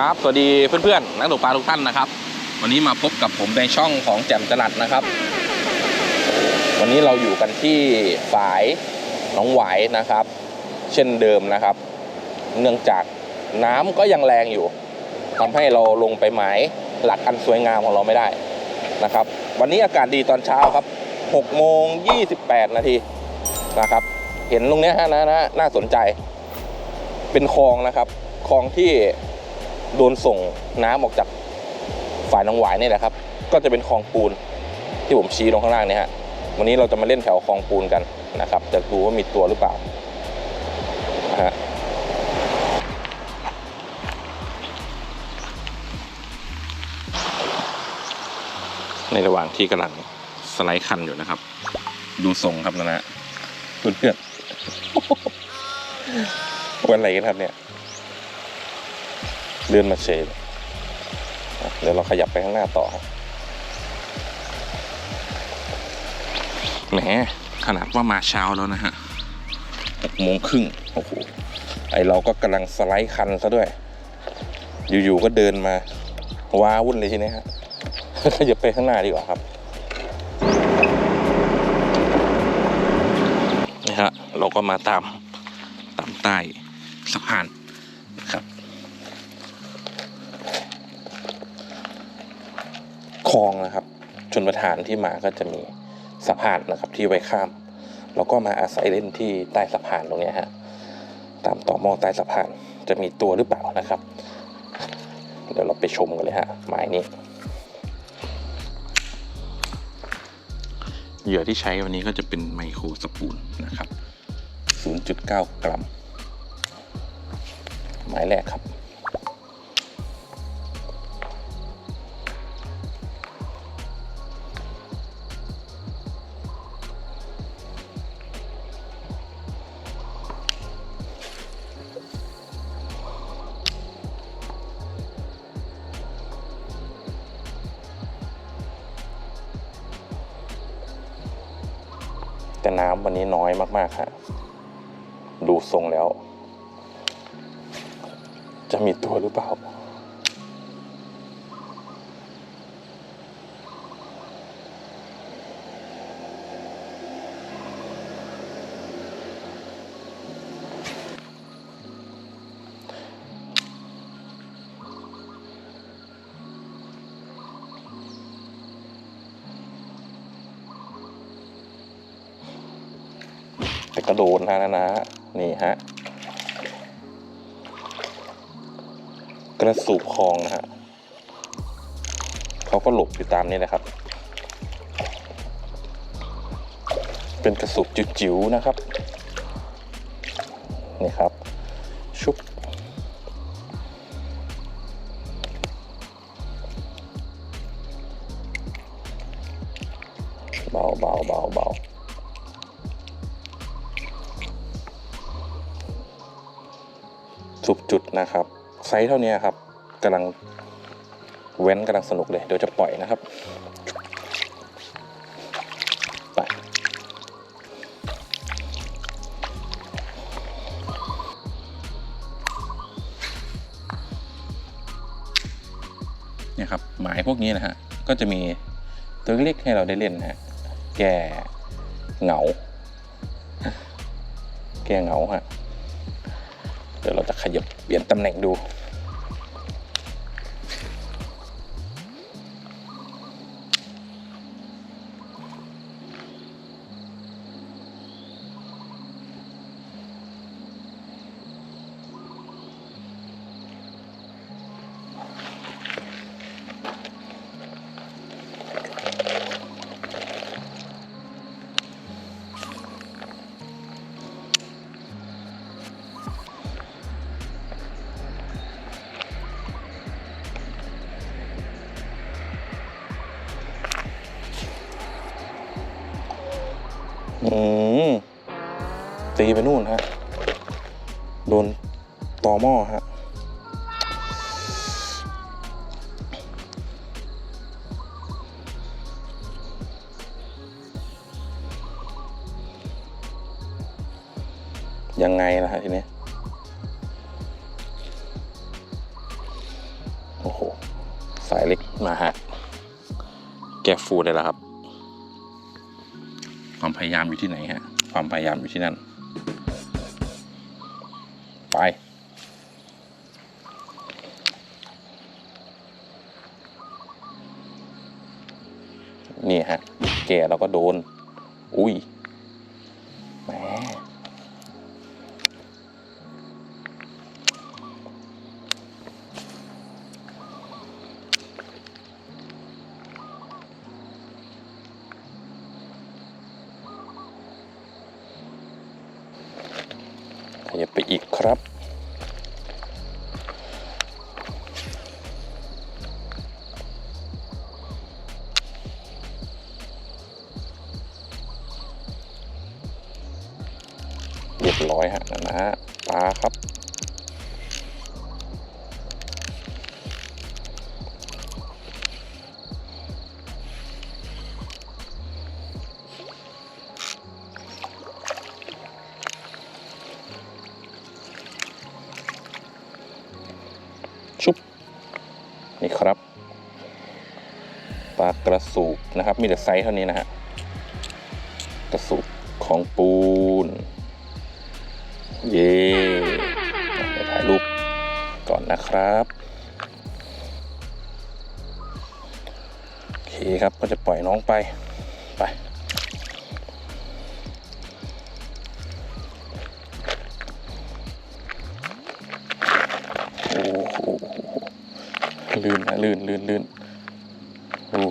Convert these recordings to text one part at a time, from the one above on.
วัสดีครับ สวัสดีเพื่อนๆนักตกปลาทุกท่านนะครับ วันนี้มาพบกับผมในช่องของแจ่มจรัดนะครับ วันนี้เราอยู่กันที่ฝายหนองหวายนะครับ เช่นเดิมนะครับ เนื่องจากน้ำก็ยังแรงอยู่ทำให้เราลงไปหมายหลักอันสวยงามของเราไม่ได้นะครับ วันนี้อากาศดีตอนเช้าครับ6โมง28 นาทีนะครับ เห็นตรงนี้ฮะนะนะน่าสนใจ เป็นคลองนะครับคลองที่ โดนส่งน้ำออกจากฝ่ายหนองหวายนี่แหละครับ ก็จะเป็นคลองปูนที่ผมชี้ลงข้างล่างเนี่ยฮะวันนี้เราจะมาเล่นแถวคลองปูนกันนะครับจะดูว่ามีตัวหรือเปล่าฮะในระหว่างที่กำลังสไลด์คันอยู่นะครับ ดูทรงครับนะฮะเพื่อนๆวันอะไรกันครับเนี่ย เลื่อนมาเชยเลยอะเดี๋ยวเราขยับไปข้างหน้าต่อครับแหมขนาดว่ามาเช้าแล้วนะฮะหกโมงครึ่งโอ้โหไอเราก็กำลังสไลด์คันซะด้วย อยู่ๆก็เดินมา ว้าวุ่นเลยทีนี้ฮะขยับไปข้างหน้าดีกว่าครับนี่ฮะเราก็มาตามตามใต้สะพานนะครับ คลองนะครับ ชนประทานที่มาก็จะมีสะพานนะครับที่ไว้ข้าม แล้วก็มาอาศัยเล่นที่ใต้สะพานตรงเนี้ยฮะตามต่อหม้อใต้สะพานจะมีตัวหรือเปล่านะครับ เดี๋ยวเราไปชมกันเลยฮะหมายนี้เหยื่อที่ใช้วันนี้ก็จะเป็นไมโครสปูนนะครับ 0.9 กรัม หมายแรกครับ แต่น้ำวันนี้น้อยมากๆฮะดูทรงแล้ว จะมีตัวหรือเปล่า ระโดดนะนะนะนี่ฮะกระสุบคลองนะฮะเขาก็หลบอยู่ตามนี้นะครับ เป็นกระสุบจิ๋วๆนะครับ นี่ครับ สุบจุดนะครับ ไซส์เท่านี้ครับกำลังเว้นกำลังสนุกเลย เดี๋ยวจะปล่อยนะครับไปเนี่ยครับหมายพวกนี้นะฮะ ก็จะมีตัวเล็กให้เราได้เล่นนะฮะ แก้เหงา แก้เหงาฮะ เดี๋ยวเราจะขยับเปลี่ยนตำแหน่งดู ไปนู่นฮะ โดนต่อหม้อฮะ ยังไงล่ะฮะทีนี้ โอ้โห สายเล็กมาฮะ แก้ฟูได้แล้วครับ ความพยายามอยู่ที่ไหนฮะ ความพยายามอยู่ที่นั่น นี่ฮะ แกเราก็โดน อุ้ยแหมขยับไปอีกครับ นี่ครับปลากระสูบนะครับ มีแต่ไซส์เท่านี้นะฮะกระสูบของปูน เย่เดี๋ยวถ่ายรูปก่อนนะครับโอเคครับก็จะปล่อยน้องไปไปโอ้โห ลื่นนะลื่นลื่นลื่นดู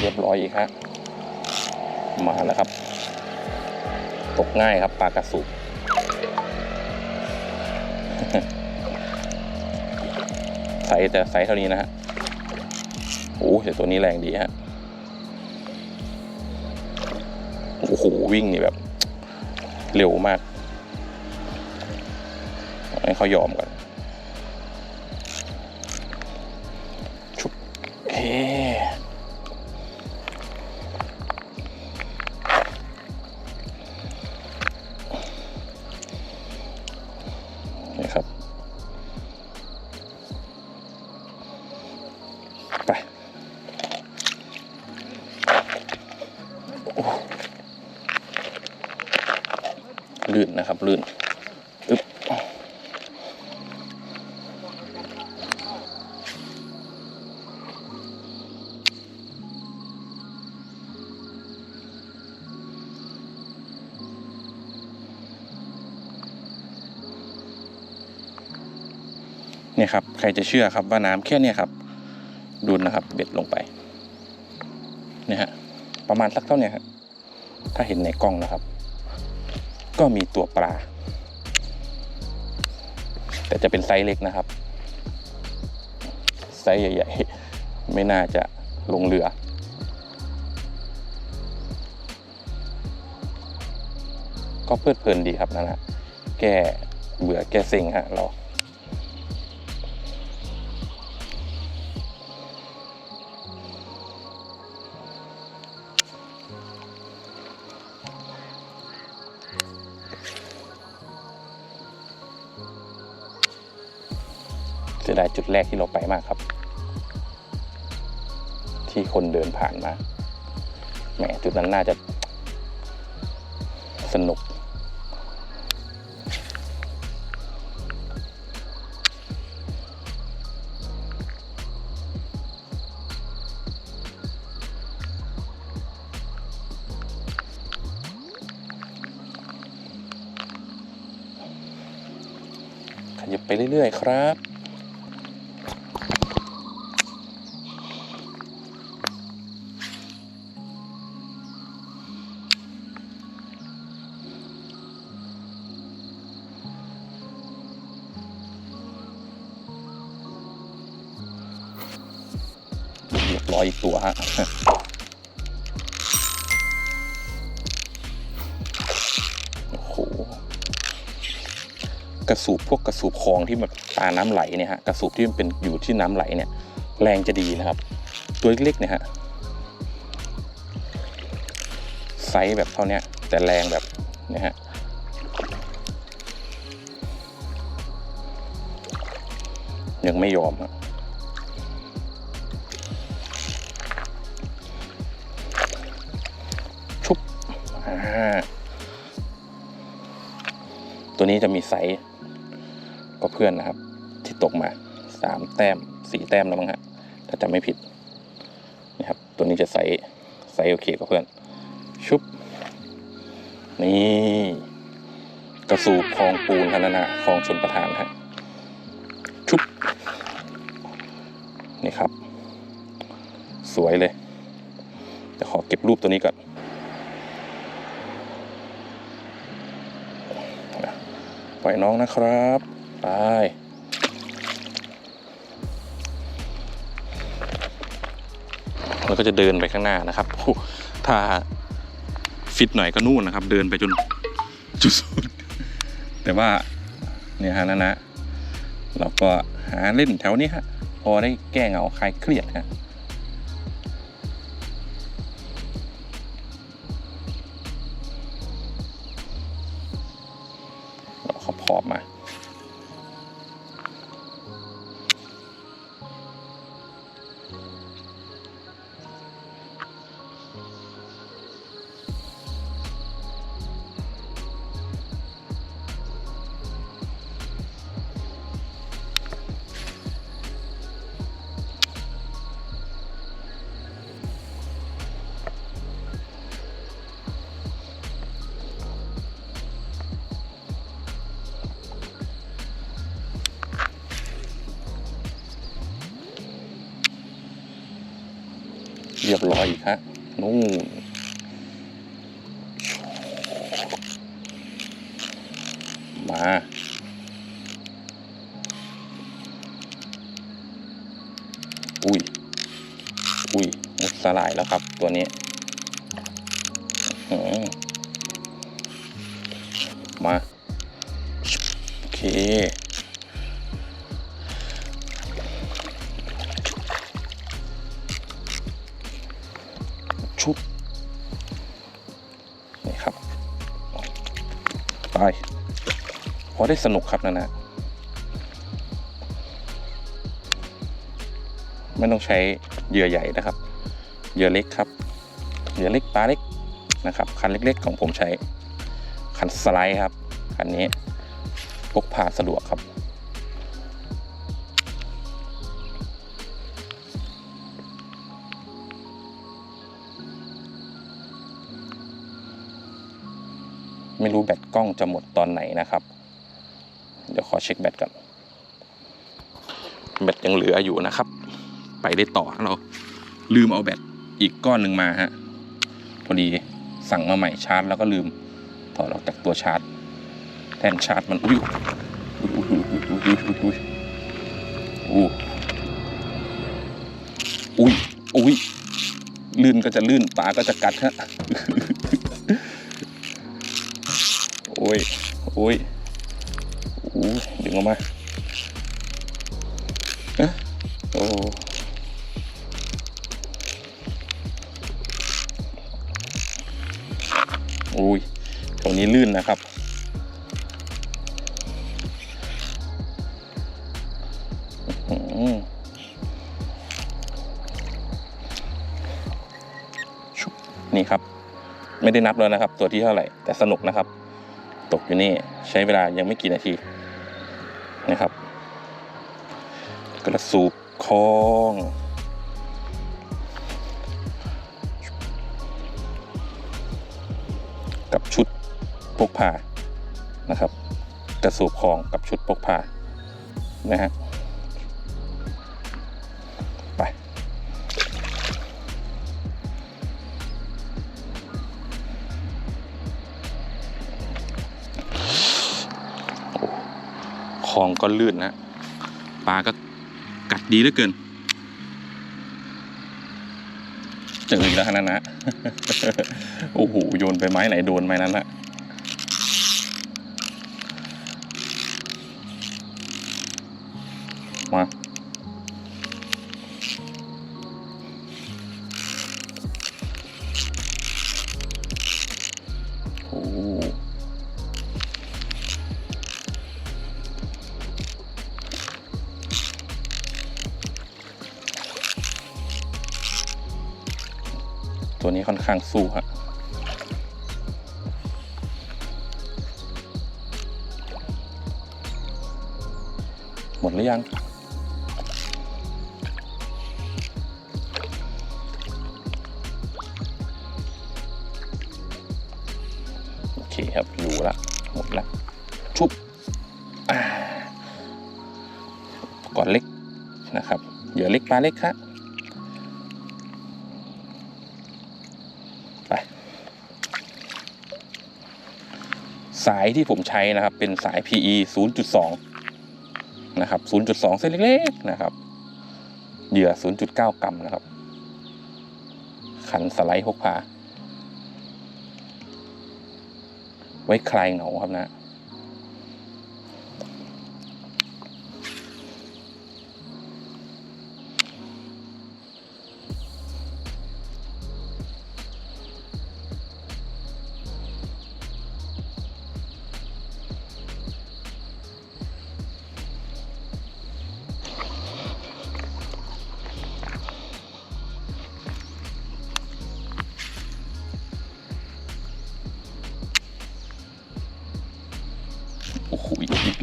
เรียบร้อยอีกฮะมาแล้วครับ ตกง่ายครับปลากระสุบไซส์แต่ไซส์เท่านี้นะฮะ โอ้แต่ตัวนี้แรงดีฮะโอ้โหวิ่งนี่แบบ เร็วมากให้เขายอมก่อนชุบเฮ้ เนี่ยครับใครจะเชื่อครับว่าน้ำแค่เนี้ยครับดูนะครับ เบ็ดลงไปเนี่ยฮะประมาณสักเท่าเนี้ยฮะถ้าเห็นในกล้องนะครับ ก็มีตัวปลา แต่จะเป็นไซส์เล็กนะครับ ไซส์ใหญ่ๆ ไม่น่าจะลงเรือก็เพลิดเพลินดีครับนั่นแหละแก้เบื่อแก้เซ็งฮะเรา ยดายจุดแรกที่เราไปมากครับ ที่คนเดินผ่านมาแหมจุดนั้นน่าจะสนุก ขยับไปเรื่อย ๆ ครับ สูบคลองที่มันตาน้ำไหลเนี่ยฮะกระสูบที่มันเป็นอยู่ที่น้ำไหลเนี่ย แรงจะดีนะครับ ตัวเล็กๆเนี่ยฮะไซส์แบบเท่านี้แต่แรงแบบนะฮะยังไม่ยอมอะชุบตัวนี้จะมีไซส์ ก็เพื่อนนะครับ ที่ตกมาสามแต้มสี่แต้มแล้วมั้งฮะถ้าจำไม่ผิดนี่ครับ ตัวนี้จะไซส์ไซส์โอเคกับเพื่อน ชุบ นี่ กระสูบคลองปูนธนานะคลองชนประทานฮะชุบ นี่ครับ สวยเลยจะขอเก็บรูปตัวนี้ก่อนปล่อยน้องนะครับ ไปแล้วก็จะเดินไปข้างหน้านะครับ ถ้าฟิตหน่อยก็นู่นนะครับ เดินไปจนจุดสุด แต่ว่าเนี่ยฮะนะนะ เราก็หาเล่นแถวนี้ฮะ พอได้แก้เหงาคลายเครียดฮะเราขอบขอบมา อุ้ยอุ้ยมุดสลายแล้วครับตัวนี้ ได้สนุกครับนะนะไม่ต้องใช้เหยื่อใหญ่นะครับ เหยื่อเล็กครับ เหยื่อเล็กปลาเล็กนะครับ คันเล็กๆ ของผมใช้ คันสไลด์ครับ คันนี้พกพาสะดวกครับ ไม่รู้แบตกล้องจะหมดตอนไหนนะครับ เดี๋ยวขอเช็คแบตก่อนแบตยังเหลืออยู่นะครับ ไปได้ต่อเราลืมเอาแบตอีกก้อนหนึ่งมาฮะพอดีสั่งมาใหม่ชาร์จแล้วก็ลืมถอดออกจากตัวชาร์จ แทนชาร์จมันอุ้ยอุ้ยอุ้ยอุ้ยอุ้ยอุ้ยอุ้ยอุ้ยอุ้ยลื่นก็จะลื่นปาก็จะกัดฮะโอ้ยโอ้ย โอ้ดึงออกมาเอ๊ะโอ้โอ้ยตรงนี้ลื่นนะครับ นี่ครับ ไม่ได้นับแล้วนะครับ ตัวที่เท่าไหร่ แต่สนุกนะครับ ตกอยู่นี่ ใช้เวลายังไม่กี่นาที นะครับ กระสูบคลองกับชุดพกพานะครับ กระสูบคลองกับชุดพกพานะฮะ องก็ลื่นนะปลาก็กัดดีเหลือเกินเจออีกแล้วฮะนั่นนะ โอ้โห โยนไปไม้ไหนโดนไม้นั้นนะูฮะหมดหรือยังโอเคครับอยู่ละหมดละชุบก่อนเล็กนะครับเหยื่อเล็กปลาเล็กครับ สายที่ผมใช้นะครับ เป็นสาย PE 0.2 นะครับ 0.2 เส้นเล็กๆนะครับ เหยื่อ 0.9 กรัมนะครับ ขันสไลด์พกพา ไว้คลายเหงาครับนะ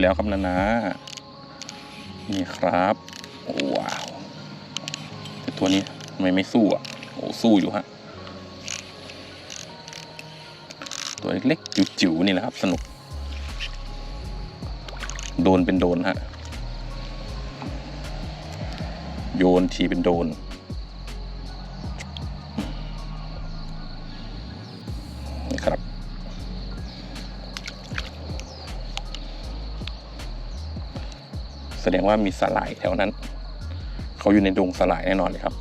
แล้วครับนานานี่ครับว้าวแต่ตัวนี้ทำไมไม่สู้อะโอ้สู้อยู่ฮะตัวเล็กๆจิ๋วๆนี่แหละครับ สนุก โดนเป็นโดนฮะโยนทีเป็นโดน แสดงว่ามีสลายแถวนั้น เขาอยู่ในดงสลายแน่นอนเลยครับ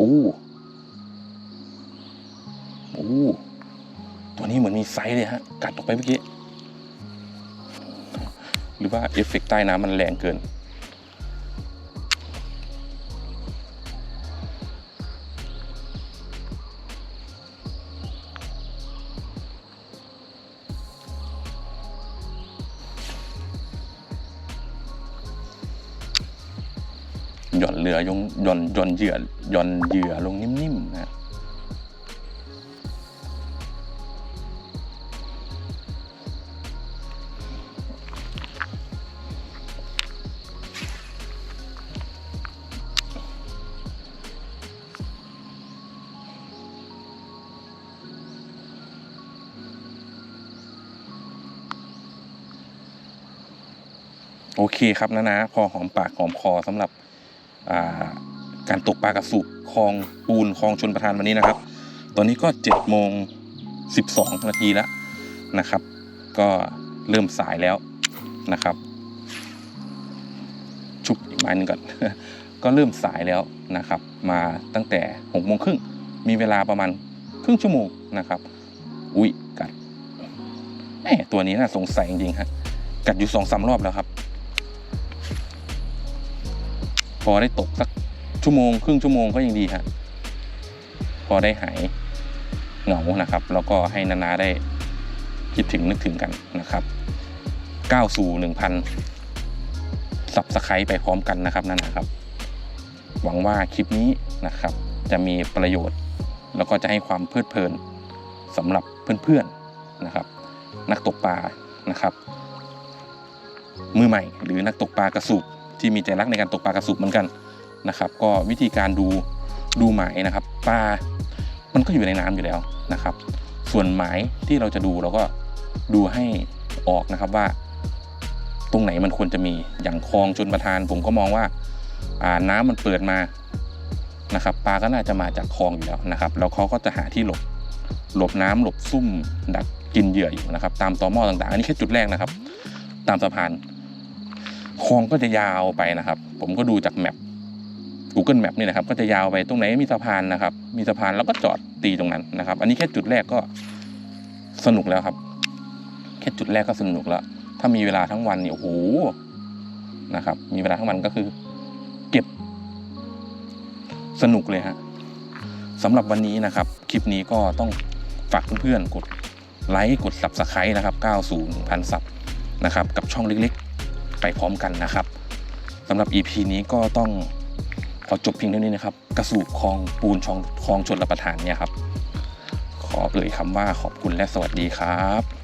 อู้อู้ตัวนี้เหมือนมีไซส์เลยฮะ กัดออกไปเมื่อกี้ หรือว่าเอฟเฟกต์ใต้น้ำมันแรงเกิน หย่อนเรือยงหย่อนหย่อนเหยื่อหย่อนเหยื่อลงนิ่มๆ โอเคครับนะนะพอหอมปากหอมคอสำหรับการตกปลากระสุกคลองปูนคลองชนประทานวันนี้นะครับ ตอนนี้ก็7จ็ดโมงสินาทีแล้วนะครับ ก็เริ่มสายแล้วนะครับ ชุบอีกไม้นึงก่อนก็เริ่มสายแล้วนะครับ มาตั้งแต่หกโมงครึ่งมีเวลาประมาณครึ่งชั่วโมงนะครับ อุ๊ยกัดแหมตัวนี้น่าสงสัยจริงๆฮะกัดอยู่สองสามรอบแล้วครับ พอได้ตกสักชั่วโมงครึ่งชั่วโมงก็ยังดีฮะพอได้หายเหงานะครับ แล้วก็ให้นานาได้คิดถึงนึกถึงกันนะครับก้าวสู่หนึ่งพันสับสไครไปพร้อมกันนะครับนานาครับ หวังว่าคลิปนี้นะครับ จะมีประโยชน์ แล้วก็จะให้ความเพลิดเพลินสำหรับเพื่อนๆนะครับ นักตกปลานะครับ มือใหม่หรือนักตกปลากระสุบ ที่มีใจรักในการตกปลากระสุบเหมือนกันนะครับ ก็วิธีการดูดูหมายนะครับปลามันก็อยู่ในน้ำอยู่แล้วนะครับ ส่วนหมายที่เราจะดูเราก็ดูให้ออกนะครับว่า ตรงไหนมันควรจะมีอย่างคลองชนประทาน ผมก็มองว่าอ่าน้ำมันเปิดมานะครับปลาก็น่าจะมาจากคลองอยู่แล้วนะครับแล้วเขาก็จะหาที่หลบหลบน้ำหลบซุ่มดักกินเหยื่ออยู่นะครับ ตามตอหม้อต่างๆ อันนี้แค่จุดแรกนะครับ ตามสะพาน คลองก็จะยาวไปนะครับ ผมก็ดูจากแมป Google Map นี่นะครับ ก็จะยาวไปตรงไหนมีสะพานนะครับ มีสะพานแล้วก็จอดตีตรงนั้นนะครับ อันนี้แค่จุดแรกก็สนุกแล้วครับ แค่จุดแรกก็สนุกแล้ว ถ้ามีเวลาทั้งวันเนี่ยโอ้โหนะครับ มีเวลาทั้งวันก็คือ เก็บ สนุกเลยฮะสำหรับวันนี้นะครับ คลิปนี้ก็ต้องฝากเพื่อนๆกดไลค์กด Subscribe นะครับก้าวสู่1,000 ซับนะครับ กับช่องเล็ก ไปพร้อมกันนะครับสำหรับ EP นี้ก็ต้องขอจบเพียงเท่านี้นะครับ กระสูบคลองปูนชองคลองชนรับประทานเนี่ยครับ ขอเอ่ยคำว่าขอบคุณและสวัสดีครับ